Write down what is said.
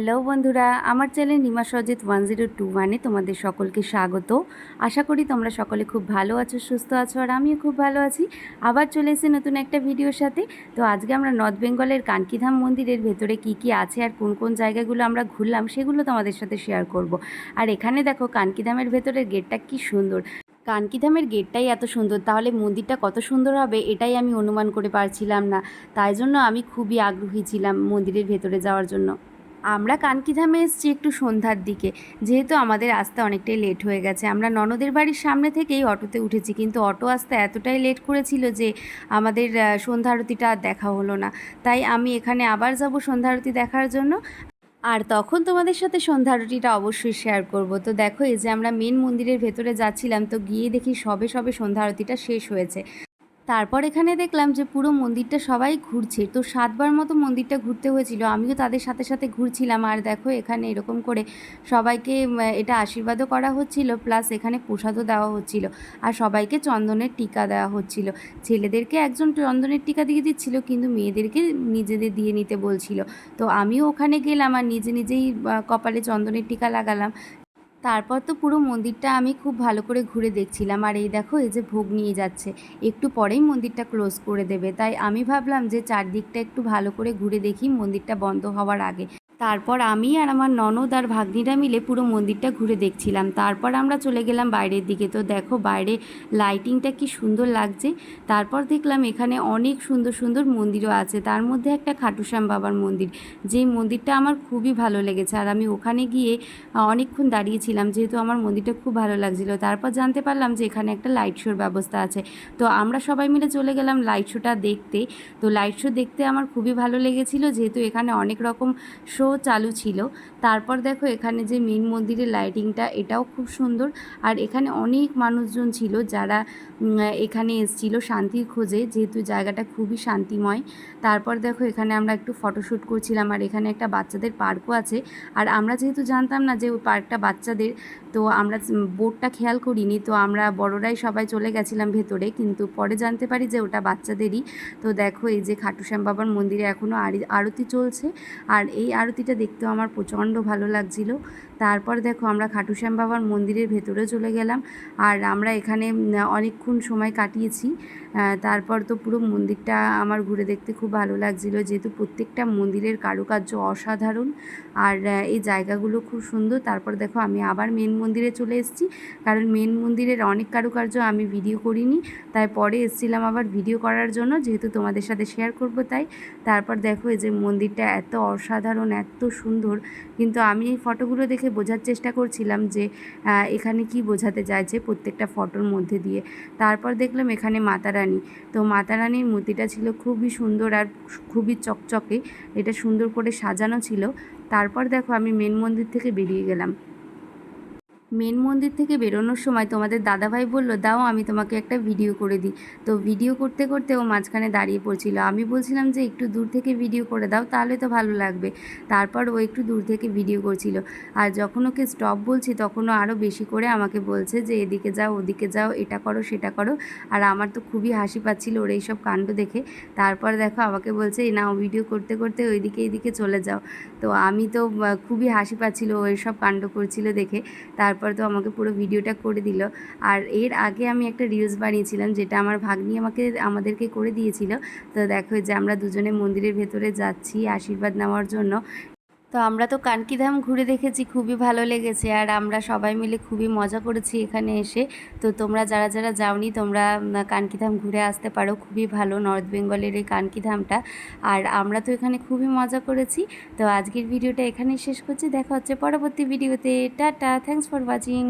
Hello বন্ধুরা, আমার channel Nima Sajit one zero two ওয়ানে তোমাদের সকলকে স্বাগত। আশা করি তোমরা সকলে খুব ভালো আছো, সুস্থ আছো, আর আমিও খুব ভালো আছি। আবার চলে এসে নতুন একটা ভিডিওর সাথে। তো আজকে আমরা নর্থ বেঙ্গলের কানকিধাম মন্দিরের ভেতরে কি কি আছে আর কোন কোন জায়গাগুলো আমরা ঘুরলাম সেগুলো তোমাদের সাথে শেয়ার করব। আর এখানে দেখো কানকিধামের ভেতরের গেটটা কি সুন্দর। কানকিধামের গেটটাই এত সুন্দর, তাহলে মন্দিরটা কত সুন্দর হবে এটাই আমি অনুমান করে পারছিলাম না। তাই জন্য আমি খুবই আগ্রহী ছিলাম মন্দিরের ভেতরে যাওয়ার জন্য। আমরা কানকিধামে এসেছি একটু সন্ধ্যার দিকে। যেহেতু আমাদের আসতে অনেকটাই লেট হয়ে গেছে। আমরা ননদের বাড়ির সামনে থেকেই অটোতে উঠেছি। কিন্তু অটো আসতে এতটাই লেট করেছিল যে আমাদের সন্ধ্যা আরতিটা আর দেখা হলো না। তাই আমি এখানে আবার যাব সন্ধ্যা আরতি দেখার জন্য। আর তখন তোমাদের সাথে সন্ধ্যা আরতিটা অবশ্যই শেয়ার করব। তো দেখো, এই যে আমরা মেন মন্দিরের ভেতরে যাচ্ছিলাম, তো গিয়ে দেখি সবে সবে সন্ধ্যা আরতিটা শেষ হয়েছে। তারপর এখানে দেখলাম যে পুরো মন্দিরটা সবাই ঘুরছে। তো সাতবার মতো মন্দিরটা ঘুরতে হয়েছিল। আমিও তাদের সাথে সাথে ঘুরছিলাম। আর দেখো, এখানে এরকম করে সবাইকে এটা আশীর্বাদও করা হচ্ছিল, প্লাস এখানে প্রসাদও দেওয়া হচ্ছিল। আর সবাইকে চন্দনের টিকা দেওয়া হচ্ছিল। ছেলেদেরকে একজন চন্দনের টিকা দিয়ে দিচ্ছিল, কিন্তু মেয়েদেরকে নিজেদের দিয়ে নিতে বলছিল। তো আমিও ওখানে গেলাম আর নিজে নিজেই কপালে চন্দনের টিকা লাগালাম। তারপর তো পুরো মন্দিরটা আমি খুব ভালো করে ঘুরে দেখছিলাম। আর এই দেখো, এই যে ভোগ নিয়ে যাচ্ছে। একটু পরেই মন্দিরটা ক্লোজ করে দেবে। তাই আমি ভাবলাম যে চারদিকটা একটু ভালো করে ঘুরে দেখি মন্দিরটা বন্ধ হওয়ার আগে। তারপর আমি আর আমার ননদ আর ভাগ্নিরা মিলে পুরো মন্দিরটা ঘুরে দেখছিলাম। তারপর আমরা চলে গেলাম বাইরের দিকে। তো দেখো বাইরে লাইটিংটা কি সুন্দর লাগছে। তারপর দেখলাম এখানে অনেক সুন্দর সুন্দর মন্দিরও আছে। তার মধ্যে একটা খাটুশ্যাম বাবার মন্দির। যেই মন্দিরটা আমার খুবই ভালো লেগেছে। আর আমি ওখানে গিয়ে অনেকক্ষণ দাঁড়িয়েছিলাম যেহেতু আমার মন্দিরটা খুব ভালো লাগছিল। তারপর জানতে পারলাম যে এখানে একটা লাইট শোর ব্যবস্থা আছে। তো আমরা সবাই মিলে চলে গেলাম লাইট শোটা দেখতে। তো লাইট শো দেখতে আমার খুবই ভালো লেগেছিল যেহেতু এখানে অনেক রকম শো চালু ছিল। তারপর দেখো এখানে যে মেন মন্দিরের লাইটিংটা এটাও খুব সুন্দর। আর এখানে অনেক মানুষজন ছিল যারা এখানে এসেছিল শান্তির খোঁজে, যেহেতু জায়গাটা খুবই শান্তিময়। তারপর দেখো এখানে আমরা একটু ফটোশ্যুট করছিলাম, আর এখানে একটা বাচ্চাদের পার্কও আছে। আর আমরা যেহেতু জানতাম না যে ওই পার্কটা বাচ্চাদের, তো আমরা বোর্ডটা খেয়াল করিনি। তো আমরা বড়রাই সবাই চলে গেছিলাম ভেতরে, কিন্তু পরে জানতে পারি যে ওটা বাচ্চাদেরই। তো দেখো এই যে খাটুশ্যাম বাবার মন্দিরে এখনও আরতি চলছে। আর এই আরতিটা দেখতেও আমার প্রচণ্ড ভালো লাগছিল। তারপর দেখো আমরা খাটুশ্যাম বাবার মন্দিরের ভেতরে চলে গেলাম। আর আমরা এখানে অনেকক্ষণ সময় কাটিয়েছি। তারপর তো পুরো মন্দিরটা আমার ঘুরে দেখতে খুব ভালো লাগছিল। যেহেতু প্রত্যেকটা মন্দিরের কারুকার্য অসাধারণ। আর এই জায়গাগুলো খুব সুন্দর। তারপর দেখো আমি আবার মেন মন্দিরে চলে এসেছি। কারণ মেন মন্দিরের অনেক কারুকার্য আমি ভিডিও করিনি। তাই পরে এসেছিলাম আবার ভিডিও করার জন্য। যেহেতু তোমাদের সাথে শেয়ার করব তাই। তারপর দেখো এই যে মন্দিরটা এত অসাধারণ, এত সুন্দর। কিন্তু আমি এই ফটোগুলো দেখে বোঝার চেষ্টা করছিলাম যে এখানে কি বোঝাতে চাইছে প্রত্যেকটা ফটোর মধ্যে দিয়ে। তারপর দেখলাম এখানে মাতা রানী তো মাতা রানীর মূর্তিটা ছিল খুবই সুন্দর আর খুবই চকচকে। এটা সুন্দর করে সাজানো ছিল। তারপর দেখো আমি মেন মন্দির থেকে বেরিয়ে গেলাম। মেন মন্দির থেকে বেরোনোর সময় তোমাদের দাদাভাই বলল, দাও, আমি তোমাকে একটা ভিডিও করে দিই। তো ভিডিও করতে করতে ও মাঝখানে দাঁড়িয়ে পড়ছিল। আমি বলছিলাম যে, একটু দূর থেকে ভিডিও করে দাও, তাহলে তো ভালো লাগবে। তারপর ও একটু দূর থেকে ভিডিও করছিল। আর যখন ওকে স্টপ বলছি, তখন ও আরও বেশি করে আমাকে বলছে যে, এদিকে যাও, ওদিকে যাও, এটা করো, সেটা করো। আর আমার তো খুবই হাসি পাচ্ছিল ওর এইসব কাণ্ড দেখে। তারপর দেখো, আমাকে বলছে না নাও ভিডিও করতে করতে ওইদিকে এইদিকে চলে যাও। তো আমি তো খুবই হাসি পাচ্ছিল ও এইসব কাণ্ড করছিল দেখে। তারপর তো আমাকে পুরো ভিডিওটা করে দিল। আর এর আগে আমি একটা রিলস বানিয়েছিলাম, যেটা আমার ভাগ্নি আমাকে, আমাদেরকে করে দিয়েছিল। তো দেখো যে আমরা দুজনে মন্দিরের ভেতরে যাচ্ছি আশীর্বাদ নেওয়ার জন্য। তো আমরা তো কানকিধাম ঘুরে দেখেছি, খুবই ভালো লেগেছে। আর আমরা সবাই মিলে খুবই মজা করেছি এখানে এসে। তো তোমরা যারা যারা যাওনি, তোমরা কানকিধাম ঘুরে আসতে পারো। খুবই ভালো নর্থ বেঙ্গলের এই কানকিধামটা। আর আমরা তো এখানে খুবই মজা করেছি। তো আজকের ভিডিওটা এখানেই শেষ করছি। দেখা হচ্ছে পরবর্তী ভিডিওতে। Tata thanks for watching